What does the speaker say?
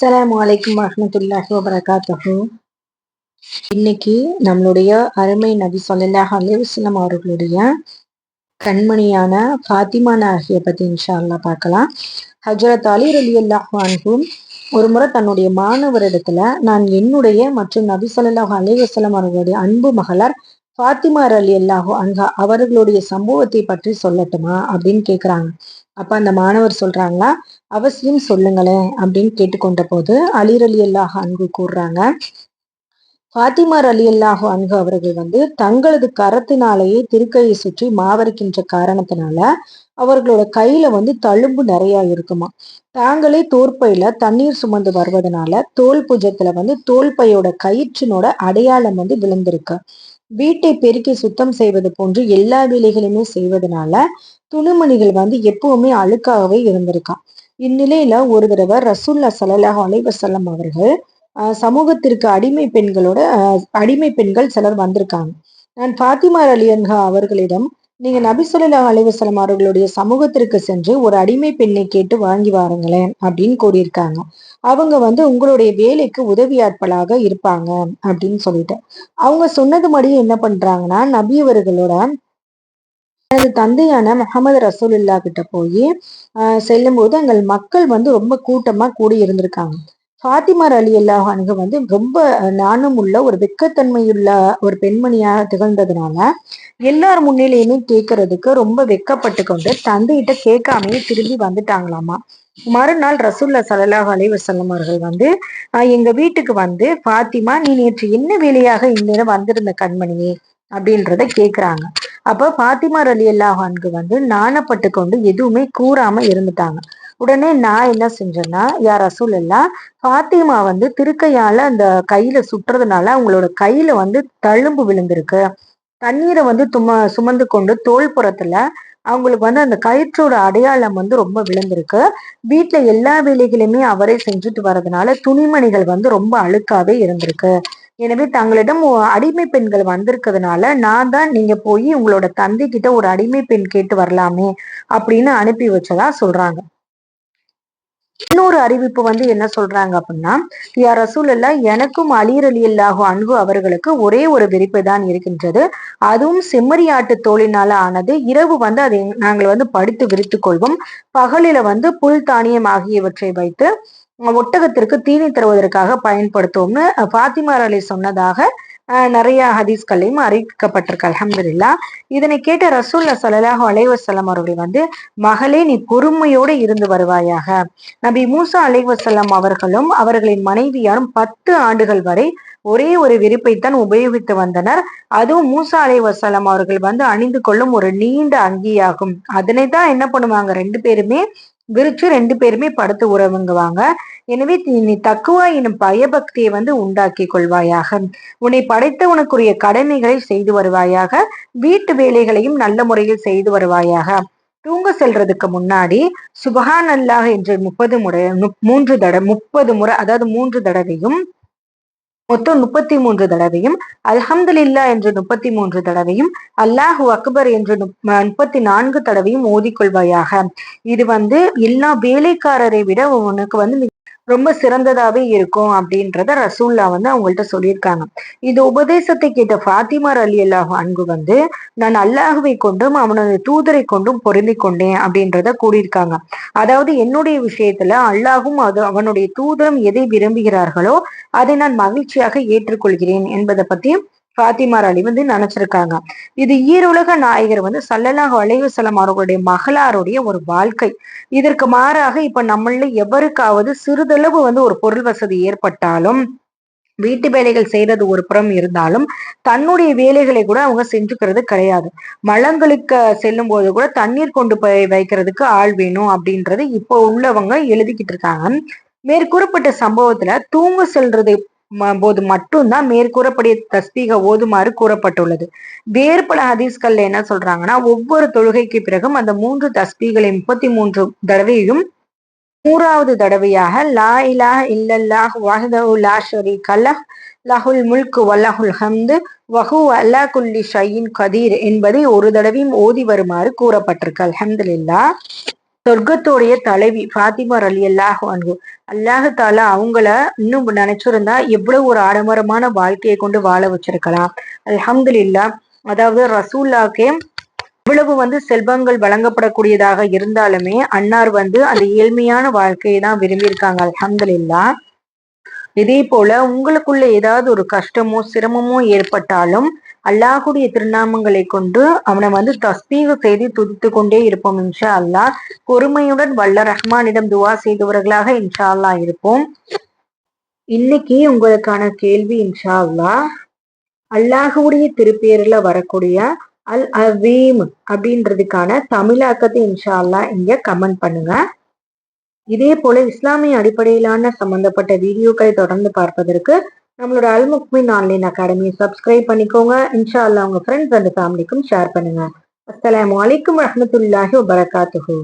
அஸ்லாம் வலைக்கம் வரமத்துல்லாஹி வபரகாத்தஹு. இன்னைக்கு நம்மளுடைய அருமை நபி சொல்லாஹ் அலிவஸ்லாம் அவர்களுடைய கண்மணியான ஃபாத்திமா நாகிய பத்தி இன்ஷா அல்லா பார்க்கலாம். ஹஜரத் அலி அலி அல்லாஹான்கும் ஒரு முறை தன்னுடைய மாணவரிடத்துல நான் என்னுடைய மற்றும் நபி சொல்லாஹ் அலிவஸ்லாம் அவர்களுடைய அன்பு மகளார் ஃபாத்திமா அலி அல்லாஹு அன்ஹா அவர்களுடைய சம்பவத்தை பற்றி சொல்லட்டுமா அப்படின்னு கேட்கிறாங்க அப்ப அந்த மாணவர் சொல்றாங்களா அவசியம் சொல்லுங்களேன் அப்படின்னு கேட்டுக்கொண்ட போது அலிர் அலி அல்லாஹ் அன்பு கூறுறாங்க பாத்திமார் அலி அல்லாஹு அன்கு அவர்கள் வந்து தங்களது கரத்தினாலேயே திருக்கையை சுற்றி மாவரைக்கின்ற காரணத்தினால அவர்களோட கையில வந்து தழும்பு நிறைய இருக்குமா. தாங்களே தோற்பையில தண்ணீர் சுமந்து வருவதனால தோல் புஜத்துல வந்து தோல்பையோட கயிற்றினோட அடையாளம் வந்து விழுந்திருக்கு. வீட்டை பெருக்கி சுத்தம் செய்வது போன்று எல்லா வேலைகளையுமே செய்வதனால துணிமணிகள் வந்து எப்பவுமே அழுக்காகவே இருந்திருக்கான் இந்நிலையில ஒரு தடவை ரசூல்லா சல்லாஹ் அலைவசல்லம் அவர்கள் சமூகத்திற்கு அடிமை பெண்களோட அடிமை பெண்கள் சிலர் வந்திருக்காங்க. நான் பாத்திமா அலியன்ஹா அவர்களிடம் நீங்க நபி சொல்லா அலைவசலம் அவர்களுடைய சமூகத்திற்கு சென்று ஒரு அடிமை பெண்ணை கேட்டு வாங்கி வாருங்களேன் அப்படின்னு கூறியிருக்காங்க. அவங்க வந்து உங்களுடைய வேலைக்கு உதவியாட்களாக இருப்பாங்க அப்படின்னு சொல்லிட்டு. அவங்க சொன்னது மாதிரி என்ன பண்றாங்கன்னா நபி அவர்களோட எனது தந்தையான முகமது ரசூலுல்லா கிட்ட போய் செல்லும் போது அங்கே மக்கள் வந்து ரொம்ப கூட்டமா கூடி இருந்திருக்காங்க ஃபாத்திமார் அலி அல்லாஹ் வந்து ரொம்ப நாணம் உள்ள ஒரு வெக்கத்தன்மையுள்ள ஒரு பெண்மணியாக திகழ்ந்ததுனால எல்லார் முன்னிலையுமே கேட்கறதுக்கு ரொம்ப வெக்கப்பட்டு கொண்டு தந்தையிட்ட கேட்காமையே திரும்பி வந்துட்டாங்களாமா. மறுநாள் ரசூல்லா சல்லாஹ் அலைவசல்லம் அவர்கள் வந்து எங்க வீட்டுக்கு வந்து ஃபாத்திமா நீ நேற்று என்ன வேலையாக இந்நேரம் வந்திருந்த கண்மணியே? அப்படின்றத கேக்குறாங்க. அப்ப பாத்திமா அலி அல்லாஹான்கு வந்து நாணப்பட்டு கொண்டு எதுவுமே கூறாம இருந்துட்டாங்க. உடனே நான் என்ன செஞ்சேன்னா யார் ரசூல் எல்லாம் பாத்திமா வந்து திருக்கையால அந்த கையில சுட்டுறதுனால அவங்களோட கையில வந்து தழும்பு விழுந்திருக்கு. தண்ணீரை வந்து தும சுமந்து கொண்டு தோல் புறத்துல அவங்களுக்கு வந்து அந்த கயிற்றோட அடையாளம் வந்து ரொம்ப விழுந்திருக்கு. வீட்டுல எல்லா வேலைகளையுமே அவரே செஞ்சுட்டு வர்றதுனால துணிமணிகள் வந்து ரொம்ப அழுக்காவே இருந்திருக்கு. எனவே தங்களிடம் அடிமை பெண்கள் வந்திருக்கிறதுனால நான் தான் நீங்க போய் உங்களோட தந்தை கிட்ட ஒரு அடிமை பெண் கேட்டு வரலாமே அப்படின்னு அனுப்பி வச்சதா சொல்றாங்க. இன்னொரு அறிவிப்பு வந்து என்ன சொல்றாங்க அப்படின்னா யா ரசூல் அல்லா எனக்கும் அலீர் அலி அல்லாஹு அன்பு அவர்களுக்கு ஒரே ஒரு விரிப்பு தான் இருக்கின்றது. அதுவும் செம்மறியாட்டு தோளினால ஆனது. இரவு வந்து அதை நாங்கள் வந்து படித்து விரித்து கொள்வோம். பகலில வந்து புல் தானியம் ஆகியவற்றை வைத்து ஒட்டகத்திற்கு தீனி தருவதற்காக பயன்படுத்துவோம்னு பாத்திமார் அலி சொன்னதாக நிறைய ஹதீஸ்களையும் அறிவிக்கப்பட்டிருக்கு அலமதுல்லா இதனை கேட்ட ரசூல்லா சல்லாஹூ அலைவசல்லாம் அவர்கள் வந்து மகளே நீ பொறுமையோடு இருந்து வருவாயாக. நபி மூசா அலைவசல்லாம் அவர்களும் அவர்களின் மனைவியாரும் பத்து ஆண்டுகள் வரை ஒரே ஒரு விரிப்பைத்தான் உபயோகித்து வந்தனர். அதுவும் மூசா அலைவசல்லாம் அவர்கள் வந்து அணிந்து கொள்ளும் ஒரு நீண்ட அங்கியாகும். அதனை தான் என்ன பண்ணுவாங்க? ரெண்டு பேருமே விரிச்சு ரெண்டு பேருமே படுத்து உறவுங்குவாங்க எனவே நீ தக்குவா எனும் பயபக்தியை வந்து உண்டாக்கி கொள்வாயாக. உன்னை படைத்த உனக்குரிய கடமைகளை செய்து வருவாயாக. வீட்டு வேலைகளையும் நல்ல முறையில் செய்து வருவாயாக. தூங்க செல்றதுக்கு முன்னாடி சுபஹான் அல்லாஹ் என்று முப்பது முறை மூன்று தடவை முப்பது முறை அதாவது மூன்று தடவையும் மொத்தம் முப்பத்தி மூன்று தடவையும் அல்ஹம்துலில்லா என்று முப்பத்தி மூன்று தடவையும் அல்லாஹு அக்பர் என்று முப்பத்தி நான்கு தடவையும் ஓதிக்கொள்வாயாக. இது வந்து எல்லா வேலைக்காரரை விட உனக்கு வந்து ரொம்ப சிறந்ததாவே இருக்கும் அப்படின்றத ரசூல்லா வந்து அவங்கள்ட்ட சொல்லியிருக்காங்க. இந்த உபதேசத்தை கேட்ட ஃபாத்திமார் அலி அல்லாஹ் அன்பு வந்து நான் அல்லாஹுவை கொண்டும் அவனது தூதரை கொண்டும் பொருந்தி கொண்டேன் அப்படின்றத கூறியிருக்காங்க. அதாவது என்னுடைய விஷயத்துல அல்லாஹும் அது அவனுடைய தூதரும் எதை விரும்புகிறார்களோ அதை நான் மகிழ்ச்சியாக ஏற்றுக்கொள்கிறேன் என்பதை பத்தியும் பாத்திமார் அலி வந்து நினைச்சிருக்காங்க. இது ஈருலக நாயகர் வந்து சல்லல்லாஹ் அலைவசலம் அவர்களுடைய மகளாருடைய ஒரு வாழ்க்கை. இதற்கு மாறாக இப்ப நம்மள எவருக்காவது சிறிதளவு வந்து ஒரு பொருள் வசதி ஏற்பட்டாலும் வீட்டு வேலைகள் செய்யறது ஒரு புறம் இருந்தாலும் தன்னுடைய வேலைகளை கூட அவங்க செஞ்சுக்கிறது கிடையாது. மலங்களுக்கு செல்லும் போது கூட தண்ணீர் கொண்டு போய் வைக்கிறதுக்கு ஆள் வேணும் அப்படின்றது இப்போ உள்ளவங்க எழுதிக்கிட்டு இருக்காங்க. மேற்கூறப்பட்ட சம்பவத்துல தூங்க செல்றது போது மட்டும்தான் மேற்கூறப்படிய தஸ்பீக ஓதுமாறு கூறப்பட்டுள்ளது. வேறு பல ஹதீஸ்கள்ல என்ன சொல்றாங்கன்னா ஒவ்வொரு தொழுகைக்கு பிறகும் அந்த மூன்று தஸ்பீகளை முப்பத்தி மூன்று தடவையும் நூறாவது தடவையாக லா இலா இல்லல்லாஹ் வாஹதஹு லா ஷரீக லஹ் லஹுல் முல்கு வல்லஹுல் ஹம்து வஹு அல்லா குல்லி ஷையின் கதீர் என்பதை ஒரு தடவையும் ஓதி வருமாறு கூறப்பட்டிருக்கு. அல்ஹம்துலில்லா சொர்க்கத்தோடைய தலைவி ஃபாத்திமா அலி அல்லாஹ் அன்பு அல்லாஹால அவங்கள இன்னும் நினைச்சிருந்தா எவ்வளவு ஒரு ஆடம்பரமான வாழ்க்கையை கொண்டு வாழ வச்சிருக்கலாம். இல்லா அதாவது ரசூல்லாக்கே இவ்வளவு வந்து செல்வங்கள் வழங்கப்படக்கூடியதாக இருந்தாலுமே அன்னார் வந்து அந்த ஏழ்மையான வாழ்க்கையை தான் விரும்பியிருக்காங்க. இல்லா இதே போல உங்களுக்குள்ள ஏதாவது ஒரு கஷ்டமோ சிரமமோ ஏற்பட்டாலும் அல்லாஹுடைய திருநாமங்களை கொண்டு அவனை வந்து தஸ்பீக செய்து துதித்து கொண்டே இருப்போம் இன்ஷா அல்லா பொறுமையுடன் வல்ல ரஹ்மானிடம் துவா செய்தவர்களாக இன்ஷா அல்லா இருப்போம். இன்னைக்கு உங்களுக்கான கேள்வி இன்ஷா அல்லா அல்லாஹுடைய திருப்பேரில் வரக்கூடிய அல் அவீம் அப்படின்றதுக்கான தமிழாக்கத்தை இன்ஷா அல்லா இங்க கமெண்ட் பண்ணுங்க. இதே போல இஸ்லாமிய அடிப்படையிலான சம்பந்தப்பட்ட வீடியோக்களை தொடர்ந்து பார்ப்பதற்கு நம்மளோட அல்முக்மின் ஆன்லைன் அகாடமியை சப்ஸ்கிரைப் பண்ணிக்கோங்க. இன்ஷா அல்லா உங்கள் ஃப்ரெண்ட்ஸ் அண்ட் ஃபேமிலிக்கும் ஷேர் பண்ணுங்க. அஸ்லாம் வலைக்கம் வரமத்துல்லாஹி வபரகாத்துஹூ.